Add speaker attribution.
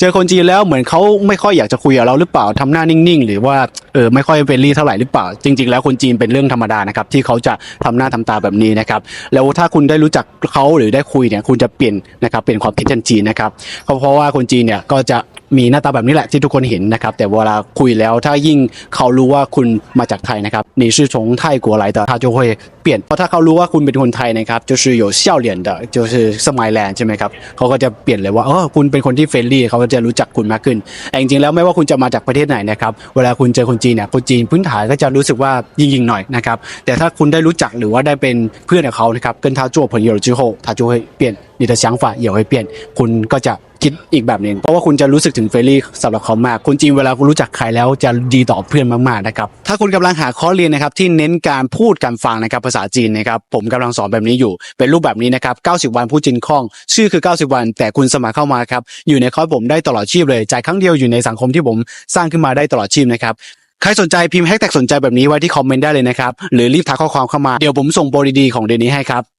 Speaker 1: เจอคนจีนแล้วเหมือนเขาไม่ค่อยอยากจะคุยกับเราหรือเปล่าทำหน้านิ่งๆ หรือว่าเออไม่ค่อยเป็นลี่เท่าไหร่หรือเปล่า จริง ๆ แล้วคนจีนเป็นเรื่องธรรมดานะครับที่เขาจะทำหน้าทำตาแบบนี้นะครับแล้วถ้าคุณได้รู้จักเขาหรือได้คุยเนี่ยคุณจะเปลี่ยนนะครับเปลี่ยนความคิดทันทีนะครับเพราเพราะว่าคนจีนเนี่ยก็จะ มีหน้าตาแบบนี้แหละที่ทุกคนเห็นนะครับแต่เวลาคุยแล้วถ้ายิ่งเขารู้ว่าคุณมาจากไทยนะครับ你是从泰国来的他就会เปลี่ยนเพราะถ้าเขารู้ว่าคุณเป็นคนไทยนะครับ就是有笑脸的就是 smile land ใช่ไหมครับเขาก็จะเปลี่ยนเลยว่าเออคุณเป็นคนที่เฟรนลี่เขาก็จะรู้จักคุณมากขึ้นแต่จริงๆแล้วไม่ว่าคุณจะมาจากประเทศไหนนะครับเวลาคุณเจอคนจีนเนี่ยคนจีนพื้นฐานก็จะรู้สึกว่ายิงๆหน่อยนะครับแต่ถ้าคุณได้รู้จักหรือว่าได้เป็นเพื่อนกับเขานะครับ跟他做朋友之后他就会变你的想法也会变คุณก็จะ คิดอีกแบบหนึ่งเพราะว่าคุณจะรู้สึกถึงเฟรนลี่สำหรับเขามากคนจีนเวลาคุณรู้จักใครแล้วจะดีต่อเพื่อนมากๆนะครับถ้าคุณกำลังหาคอร์สเรียนนะครับที่เน้นการพูดการฟังนะครับภาษาจีนนะครับผมกำลังสอนแบบนี้อยู่ เป็นรูปแบบนี้นะครับ 90 วันพูดจีนคล่อง ชื่อคือ 90 วัน แต่คุณสมัครเข้ามาครับอยู่ในคอร์สผมได้ตลอดชีพเลยจ่ายครั้งเดียวอยู่ในสังคมที่ผมสร้างขึ้นมาได้ตลอดชีพนะครับใครสนใจพิมพ์แฮชแท็กสนใจแบบนี้ไว้ที่คอมเมนต์ได้เลยนะครับหรือรีบทักข้อความเข้ามาเดี๋ยวผมส่งโปรดีๆของเดือนนี้ให้ครับ